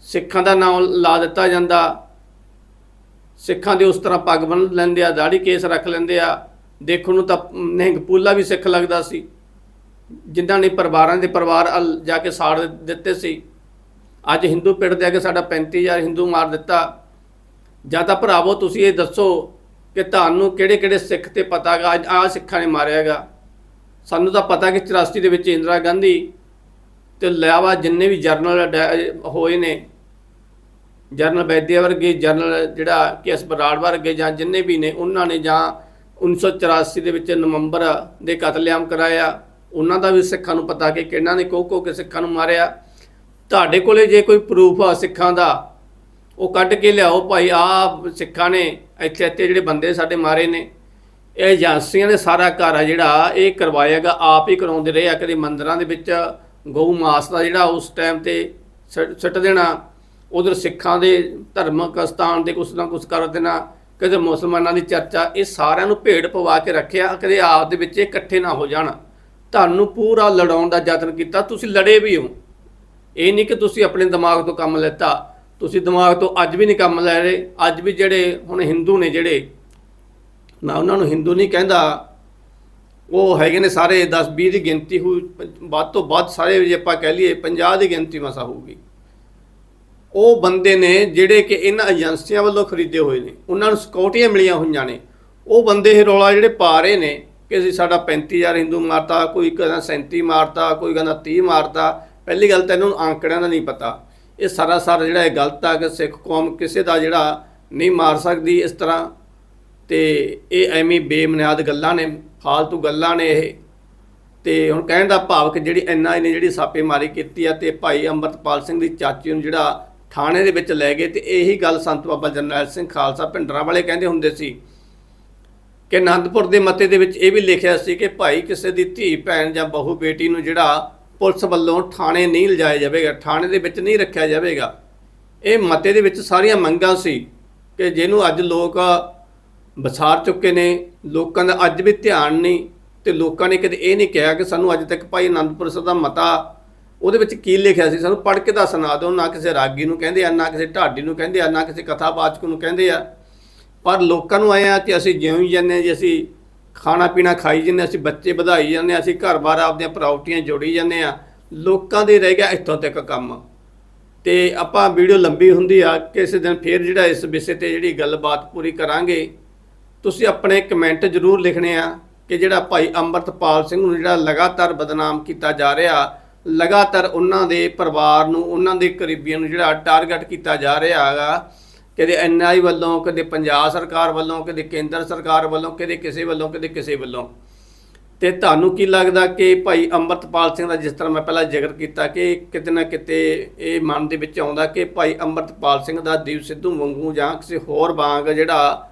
ਸਿੱਖਾਂ ਦਾ ਨਾਮ ਲਾ ਦਿੱਤਾ ਜਾਂਦਾ। ਸਿੱਖਾਂ ਦੇ ਉਸ ਤਰ੍ਹਾਂ ਪੱਗ ਬੰਨ ਲੈਂਦੇ ਆ ਦਾੜੀ ਕੇਸ ਰੱਖ ਲੈਂਦੇ ਆ। ਦੇਖਣ ਨੂੰ ਤਾਂ ਨਹਿੰਗ ਪੂਲਾ ਵੀ ਸਿੱਖ ਲੱਗਦਾ ਸੀ। ਜਿਨ੍ਹਾਂ ਨੇ ਪਰਿਵਾਰਾਂ ਦੇ ਪਰਿਵਾਰ ਅਲ ਜਾ ਕੇ ਸਾੜ ਦਿੱਤੇ ਸੀ। ਅੱਜ ਹਿੰਦੂ ਪਿੰਡ ਦੇ ਅੱਗੇ ਕੇ ਸਾਡਾ 35000 ਹਿੰਦੂ ਮਾਰ ਦਿੱਤਾ। ਜਾਂ ਤਾਂ ਭਰਾਵੋ, ਤੁਸੀਂ ਇਹ ਦੱਸੋ ਕਿ ਤੁਹਾਨੂੰ ਕਿਹੜੇ ਕਿਹੜੇ ਸਿੱਖ ਤੇ ਪਤਾਗਾ ਅੱਜ ਆ ਸਿੱਖਾਂ ਨੇ ਮਾਰਿਆਗਾ ਸਾਨੂੰ ਤਾਂ ਪਤਾ ਕਿ 84 ਦੇ ਵਿੱਚ ਇੰਦਰਾ ਗਾਂਧੀ ਤੇ ਇਲਾਵਾ ਜਿੰਨੇ ਵੀ ਜਰਨਲ ਹੋਏ ਨੇ। ਜਰਨਲ ਵੈਦਿਆ ਵਰਗੇ, ਜਰਨਲ ਜਿਹੜਾ ਕੇਸ ਬਰਾੜ ਵਰਗੇ ਜਾਂ ਜਿੰਨੇ ਵੀ ਨੇ, ਉਹਨਾਂ ਨੇ ਜਾਂ 1984 ਦੇ ਵਿੱਚ ਨਵੰਬਰ ਦੇ ਕਤਲੇਆਮ ਕਰਾਇਆ। ਉਹਨਾਂ ਦਾ ਵੀ ਸਿੱਖਾਂ ਨੂੰ ਪਤਾ ਕਿ ਕਿਹਨਾਂ ਨੇ ਕੋਹ ਕੋਹ ਕੇ ਸਿੱਖਾਂ ਨੂੰ ਮਾਰਿਆ। ਤੁਹਾਡੇ ਕੋਲੇ ਜੇ ਕੋਈ ਪ੍ਰੂਫ ਆ ਸਿੱਖਾਂ ਦਾ, ਉਹ ਕੱਢ ਕੇ ਲਿਆਓ ਭਾਈ ਆ ਸਿੱਖਾਂ ਨੇ ਇੱਥੇ ਇੱਥੇ ਜਿਹੜੇ ਬੰਦੇ ਸਾਡੇ ਮਾਰੇ ਨੇ। ਇਹ ਏਜੰਸੀਆਂ ਨੇ ਸਾਰਾ ਘਰ ਆ ਜਿਹੜਾ, ਇਹ ਕਰਵਾਏਗਾ, ਆਪ ਹੀ ਕਰਾਉਂਦੇ ਰਹੇ ਆ। ਕਦੇ ਮੰਦਰਾਂ ਦੇ ਵਿੱਚ ਗਊ ਮਾਸ ਦਾ ਜਿਹੜਾ ਉਸ ਟਾਈਮ ਤੇ ਸੱਟ ਦੇਣਾ, ਉਧਰ ਸਿੱਖਾਂ ਦੇ ਧਰਮਕ ਸਥਾਨ ਦੇ ਕੁਛ ਨਾ ਕੁਛ ਕਰ ਦੇਣਾ, ਕਦੇ ਮੁਸਲਮਾਨਾਂ ਦੀ ਚਰਚਾ, ਇਹ ਸਾਰਿਆਂ ਨੂੰ ਭੇਡ ਪਵਾ ਕੇ ਰੱਖਿਆ। ਕਦੇ ਆਪ ਦੇ ਵਿੱਚ ਇਹ ਇਕੱਠੇ ਨਾ ਹੋ ਜਾਣ। ਤੁਹਾਨੂੰ ਪੂਰਾ ਲੜਾਉਣ ਦਾ ਯਤਨ ਕੀਤਾ, ਤੁਸੀਂ ਲੜੇ ਵੀ ਹੋ। ਇਹ ਨਹੀਂ ਕਿ ਤੁਸੀਂ ਆਪਣੇ ਦਿਮਾਗ ਤੋਂ ਕੰਮ ਲੈਤਾ, ਤੁਸੀਂ ਦਿਮਾਗ ਤੋਂ ਅੱਜ ਵੀ ਨਹੀਂ ਕੰਮ ਲੈ ਰਹੇ, ਅੱਜ ਵੀ ਜਿਹੜੇ ਹੁਣ ਹਿੰਦੂ ਨੇ ਜਿਹੜੇ ਮੈਂ ਉਹਨਾਂ ਨੂੰ ਹਿੰਦੂ ਨਹੀਂ ਕਹਿੰਦਾ, ਉਹ ਹੈਗੇ ਨੇ ਸਾਰੇ 10 20 ਦੀ ਗਿਣਤੀ ਹੋਈ ਵੱਧ ਤੋਂ ਵੱਧ ਸਾਰੇ ਜੇ ਆਪਾਂ ਕਹਿ ਲਈਏ 50 ਦੀ ਗਿਣਤੀ ਮਸਾ ਹੋਊਗੀ। ਉਹ ਬੰਦੇ ਨੇ ਜਿਹੜੇ ਕਿ ਇਹਨਾਂ ਏਜੰਸੀਆਂ ਵੱਲੋਂ ਖਰੀਦੇ ਹੋਏ ਨੇ, ਉਹਨਾਂ ਨੂੰ ਸਿਕਿਉਰਟੀਆਂ ਮਿਲੀਆਂ ਹੋਈਆਂ ਨੇ, ਉਹ ਬੰਦੇ ਇਹ ਰੌਲਾ ਜਿਹੜੇ ਪਾ ਰਹੇ ਨੇ ਕਿ ਅਸੀਂ ਸਾਡਾ 35000 ਹਿੰਦੂ ਮਾਰਤਾ, ਕੋਈ ਕਹਿੰਦਾ 37 ਮਾਰਤਾ, ਕੋਈ ਕਹਿੰਦਾ 30 ਮਾਰਤਾ। ਪਹਿਲੀ ਗੱਲ ਤਾਂ ਇਹਨਾਂ ਨੂੰ ਆંકੜਿਆਂ ਦਾ ਨਹੀਂ ਪਤਾ। ਇਹ ਸਾਰਾ ਸਾਰਾ ਜਿਹੜਾ ਇਹ ਗਲਤ ਆ ਕਿ ਸਿੱਖ ਕੌਮ ਕਿਸੇ ਦਾ ਜਿਹੜਾ ਨਹੀਂ ਮਾਰ ਸਕਦੀ ਇਸ ਤਰ੍ਹਾਂ। ਤੇ ਇਹ ਐਵੇਂ ਬੇਮਨਿਆਦ ਗੱਲਾਂ ਨੇ, ਫਾਲਤੂ ਗੱਲਾਂ ਨੇ ਇਹ। ਤੇ ਹੁਣ ਕਹਿਣ ਦਾ ਭਾਵ ਕਿ ਜਿਹੜੀ ਐਨਆਈ ਨੇ ਜਿਹੜੀ ਛਾਪੇਮਾਰੀ ਕੀਤੀ ਆ ਤੇ ਭਾਈ ਅੰਮ੍ਰਿਤਪਾਲ ਸਿੰਘ ਦੀ ਚਾਚੀ ਨੂੰ ਜਿਹੜਾ ਥਾਣੇ ਦੇ ਵਿੱਚ ਲੈ ਗਏ ਤੇ ਇਹੀ ਗੱਲ ਸੰਤ ਬਾਬਾ ਜਰਨੈਲ ਸਿੰਘ ਖਾਲਸਾ ਭਿੰਡਰਾਂ ਵਾਲੇ ਕਹਿੰਦੇ ਹੁੰਦੇ ਸੀ ਕਿ ਅਨੰਦਪੁਰ ਦੇ ਮਤੇ ਦੇ ਵਿੱਚ ਇਹ ਵੀ ਲਿਖਿਆ ਸੀ ਕਿ ਭਾਈ ਕਿਸੇ ਦੀ ਧੀ, ਭੈਣ ਜਾਂ ਬਹੂ ਬੇਟੀ ਨੂੰ ਜਿਹੜਾ ਪੁਲਿਸ ਵੱਲੋਂ ਥਾਣੇ ਨਹੀਂ ਲਿਜਾਇਆ ਜਾਵੇਗਾ, ਥਾਣੇ ਦੇ ਵਿੱਚ ਨਹੀਂ ਰੱਖਿਆ ਜਾਵੇਗਾ। ਇਹ ਮਤੇ ਦੇ ਵਿੱਚ ਸਾਰੀਆਂ ਮੰਗਾਂ ਸੀ ਕਿ ਜਿਹਨੂੰ ਅੱਜ ਲੋਕ ਵਿਸਾਰ ਚੁੱਕੇ ਨੇ, ਲੋਕਾਂ ਦਾ ਅੱਜ ਵੀ ਧਿਆਨ ਨਹੀਂ ਤੇ ਲੋਕਾਂ ਨੇ ਕਦੇ ਇਹ ਨਹੀਂ ਕਿਹਾ ਕਿ ਸਾਨੂੰ ਅੱਜ ਤੱਕ ਭਾਈ ਅਨੰਦਪੁਰ ਸਾਹਿਬ ਦਾ ਮਤਾ ਉਹਦੇ ਵਿੱਚ ਕੀ ਲਿਖਿਆ ਸੀ? ਸਾਨੂੰ ਪੜ੍ਹ ਕੇ ਤਾਂ ਸੁਣਾ ਦਿਓ, ਨਾ ਕਿਸੇ ਰਾਗੀ ਨੂੰ ਕਹਿੰਦੇ ਆ, ਨਾ ਕਿਸੇ ਢਾਡੀ ਨੂੰ ਕਹਿੰਦੇ ਆ, ਨਾ ਕਿਸੇ ਕਥਾਵਾਚਕ ਨੂੰ ਕਹਿੰਦੇ ਆ। ਪਰ ਲੋਕਾਂ ਨੂੰ ਆਏ ਆ ਕਿ ਅਸੀਂ ਜਿਉਂ ਹੀ ਜਾਂਦੇ ਹਾਂ ਜੀ ਅਸੀਂ ਖਾਣਾ ਪੀਣਾ ਖਾਈ ਜਾਂਦੇ ਹਾਂ, ਅਸੀਂ ਬੱਚੇ ਵਧਾਈ ਜਾਂਦੇ ਹਾਂ, ਅਸੀਂ ਘਰ-ਬਾਰ ਆਪਦੀਆਂ ਪ੍ਰਾਪਰਟੀਆਂ ਜੋੜੀ ਜਾਂਦੇ ਆ ਲੋਕਾਂ ਦੇ ਰਹਿ ਗਿਆ ਇੱਥੋਂ ਤੱਕ ਕੰਮ। ਤੇ ਆਪਾਂ ਵੀਡੀਓ ਲੰਬੀ ਹੁੰਦੀ ਆ ਕਿਸੇ ਦਿਨ ਫੇਰ ਜਿਹੜਾ ਇਸ ਵਿਸ਼ੇ ਤੇ ਜਿਹੜੀ ਗੱਲਬਾਤ ਪੂਰੀ ਕਰਾਂਗੇ। ਤੁਸੀਂ ਆਪਣੇ ਕਮੈਂਟ ਜ਼ਰੂਰ ਲਿਖਣੇ ਆ ਕਿ ਜਿਹੜਾ ਭਾਈ ਅੰਮ੍ਰਿਤਪਾਲ ਸਿੰਘ ਨੂੰ ਜਿਹੜਾ ਲਗਾਤਾਰ ਬਦਨਾਮ ਕੀਤਾ ਜਾ ਰਿਹਾ ਲਗਾਤਾਰ ਉਹਨਾਂ ਦੇ ਪਰਿਵਾਰ ਨੂੰ ਉਹਨਾਂ ਦੇ ਕਰੀਬੀਆਂ ਨੂੰ ਜਿਹੜਾ ਟਾਰਗੇਟ ਕੀਤਾ ਜਾ ਰਿਹਾ ਹੈਗਾ ਕਦੇ ਐਨਆਈ ਵੱਲੋਂ, ਕਦੇ ਪੰਜਾਬ ਸਰਕਾਰ ਵੱਲੋਂ, ਕਦੇ ਕੇਂਦਰ ਸਰਕਾਰ ਵੱਲੋਂ, ਕਦੇ ਕਿਸੇ ਵੱਲੋਂ, ਕਦੇ ਕਿਸੇ ਵੱਲੋਂ। ਤੇ ਤੁਹਾਨੂੰ ਕੀ ਲੱਗਦਾ ਕਿ ਭਾਈ ਅੰਮ੍ਰਿਤਪਾਲ ਸਿੰਘ ਦਾ ਜਿਸ ਤਰ੍ਹਾਂ ਮੈਂ ਪਹਿਲਾਂ ਜ਼ਿਕਰ ਕੀਤਾ ਕਿ ਕਿਤੇ ਨਾ ਕਿਤੇ ਇਹ ਮਨ ਦੇ ਵਿੱਚ ਆਉਂਦਾ ਕਿ ਭਾਈ ਅੰਮ੍ਰਿਤਪਾਲ ਸਿੰਘ ਦਾ ਦੀਪ ਸਿੱਧੂ ਵਾਂਗੂ ਜਾਂ ਕਿਸੇ ਹੋਰ ਵਾਂਗ ਜਿਹੜਾ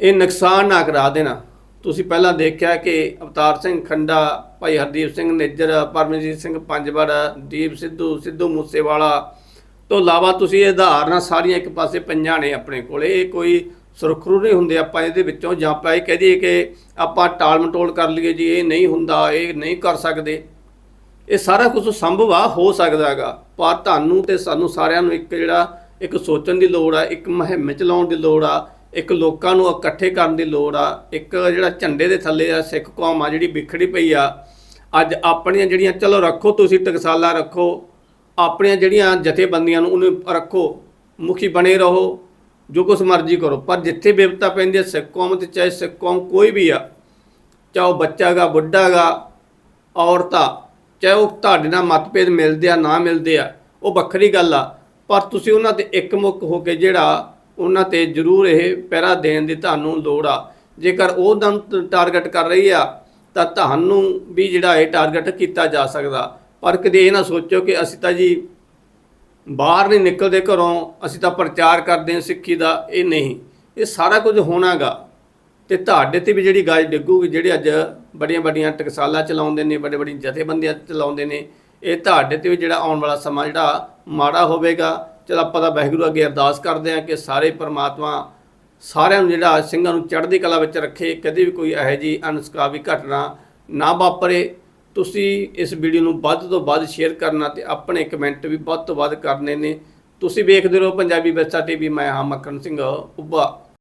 ਇਹ ਨੁਕਸਾਨ ਨਾ ਕਰਾ ਦੇਣਾ। ਤੁਸੀਂ ਪਹਿਲਾਂ ਦੇਖਿਆ ਕਿ ਅਵਤਾਰ ਸਿੰਘ ਖੰਡਾ, ਭਾਈ ਹਰਦੀਪ ਸਿੰਘ ਨਿੱਜਰ, ਪਰਮਜੀਤ ਸਿੰਘ ਪੰਜਵੜ, ਦੀਪ ਸਿੱਧੂ ਸਿੱਧੂ ਮੂਸੇਵਾਲਾ ਤੋਂ ਇਲਾਵਾ ਤੁਸੀਂ ਇਹ ਉਦਾਹਰਨਾਂ ਸਾਰੀਆਂ ਇੱਕ ਪਾਸੇ ਪਈਆਂ ਨੇ ਆਪਣੇ ਕੋਲੇ। ਇਹ ਕੋਈ ਸੁਰਖਰੂ ਨਹੀਂ ਹੁੰਦੇ ਆਪਾਂ ਇਹਦੇ ਵਿੱਚੋਂ ਜਾਂ ਆਪਾਂ ਇਹ ਕਹਿ ਦਈਏ ਕਿ ਆਪਾਂ ਟਾਲ ਮਟੋਲ ਕਰ ਲਈਏ ਜੀ, ਇਹ ਨਹੀਂ ਹੁੰਦਾ, ਇਹ ਨਹੀਂ ਕਰ ਸਕਦੇ। ਇਹ ਸਾਰਾ ਕੁਝ ਸੰਭਵ ਆ, ਹੋ ਸਕਦਾ ਹੈਗਾ। ਪਰ ਤੁਹਾਨੂੰ ਤੇ ਸਾਨੂੰ ਸਾਰਿਆਂ ਨੂੰ ਇੱਕ ਜਿਹੜਾ, ਇੱਕ ਸੋਚਣ ਦੀ ਲੋੜ ਆ, ਇੱਕ ਮੁਹਿੰਮ ਚਲਾਉਣ ਦੀ ਲੋੜ ਆ, ਇੱਕ ਲੋਕਾਂ ਨੂੰ ਇਕੱਠੇ ਕਰਨ ਦੀ ਲੋੜ ਆ, ਇੱਕ ਜਿਹੜਾ ਝੰਡੇ ਦੇ ਥੱਲੇ ਆ, ਸਿੱਖ ਕੌਮ ਆ ਜਿਹੜੀ ਵਿਖੜੀ ਪਈ ਆ। ਅੱਜ ਆਪਣੀਆਂ ਜਿਹੜੀਆਂ, ਚਲੋ ਰੱਖੋ ਤੁਸੀਂ ਟਕਸਾਲਾ ਰੱਖੋ ਆਪਣੀਆਂ ਜਿਹੜੀਆਂ ਜਥੇਬੰਦੀਆਂ ਨੂੰ ਉਹਨੂੰ ਰੱਖੋ, ਮੁਖੀ ਬਣੇ ਰਹੋ, ਜੋ ਕੁਛ ਮਰਜ਼ੀ ਕਰੋ। ਪਰ ਜਿੱਥੇ ਬਿਪਤਾ ਪੈਂਦੀ ਹੈ, ਸਿੱਖ ਕੌਮ ਤੇ ਚਾਹੇ ਸਿੱਖ ਕੌਮ ਕੋਈ ਵੀ ਆ, ਚਾਹੇ ਉਹ ਬੱਚਾ ਗਾ ਬੁੱਢਾ ਗਾ ਔਰਤਾਂ, ਚਾਹੇ ਉਹ ਤੁਹਾਡੇ ਨਾਲ ਮਤਭੇਦ ਮਿਲਦੇ ਆ, ਨਾ ਮਿਲਦੇ ਆ, ਉਹ ਵੱਖਰੀ ਗੱਲ ਆ। ਪਰ ਤੁਸੀਂ ਉਹਨਾਂ ਤੇ ਇੱਕਮੁੱਖ ਹੋ ਕੇ ਜਿਹੜਾ ਉਹਨਾਂ ਤੇ ਜ਼ਰੂਰ ਇਹ ਪਹਿਰਾ ਦੇਣ ਦੀ ਤੁਹਾਨੂੰ ਲੋੜ ਆ। ਜੇਕਰ ਉਹ ਦਮ ਟਾਰਗੇਟ ਕਰ ਰਹੀ ਆ, ਤਾਂ ਤੁਹਾਨੂੰ ਵੀ ਜਿਹੜਾ ਇਹ ਟਾਰਗੇਟ ਕੀਤਾ ਜਾ ਸਕਦਾ। ਪਰ ਕਦੇ ਇਹ ਨਾ ਸੋਚੋ ਕਿ ਅਸੀਂ ਤਾਂ ਜੀ ਬਾਹਰ ਨਹੀਂ ਨਿਕਲਦੇ ਘਰੋਂ, ਅਸੀਂ ਤਾਂ ਪ੍ਰਚਾਰ ਕਰਦੇ ਹਾਂ ਸਿੱਖੀ ਦਾ, ਇਹ ਨਹੀਂ। ਇਹ ਸਾਰਾ ਕੁਝ ਹੋਣਾਗਾ। ਤੇ ਤੁਹਾਡੇ ਤੇ ਵੀ ਜਿਹੜੀ ਗਾਜ ਡਿੱਗੂਗੀ, ਜਿਹੜੇ ਅੱਜ ਬੜੀਆਂ ਬੜੀਆਂ ਟਕਸਾਲਾਂ ਚਲਾਉਂਦੇ ਨੇ ਵੱਡੇ ਵੱਡੀਆਂ ਜਥੇਬੰਦੀਆਂ ਚਲਾਉਂਦੇ ਨੇ, ਇਹ ਤੁਹਾਡੇ ਤੇ ਵੀ ਜਿਹੜਾ ਆਉਣ ਵਾਲਾ ਸਮਾਂ ਜਿਹੜਾ ਮਾੜਾ ਹੋਵੇਗਾ। ਚਲ ਆਪਾਂ ਤਾਂ ਵਾਹਿਗੁਰੂ ਅੱਗੇ ਅਰਦਾਸ ਕਰਦੇ ਹਾਂ ਕਿ ਸਾਰੇ ਪਰਮਾਤਮਾ ਸਾਰਿਆਂ ਨੂੰ ਜਿਹੜਾ ਸਿੰਘਾਂ ਨੂੰ ਚੜ੍ਹਦੀ ਕਲਾ ਵਿੱਚ ਰੱਖੇ, ਕਦੇ ਵੀ ਕੋਈ ਇਹੋ ਜਿਹੀ ਅਨਸਕਾਵੀ ਘਟਨਾ ਨਾ ਵਾਪਰੇ। ਤੁਸੀਂ ਇਸ ਵੀਡੀਓ ਨੂੰ ਵੱਧ ਤੋਂ ਵੱਧ ਸ਼ੇਅਰ ਕਰਨਾ ਤੇ ਆਪਣੇ ਕਮੈਂਟ ਵੀ ਵੱਧ ਤੋਂ ਵੱਧ ਕਰਨੇ ਨੇ। ਤੁਸੀਂ ਵੇਖਦੇ ਰਹੋ ਪੰਜਾਬੀ ਵਿਰਸਾ ਟੀਵੀ ਮੈਂ ਹਾਂ ਮੱਖਣ ਸਿੰਘ, ਉੱਭਾ।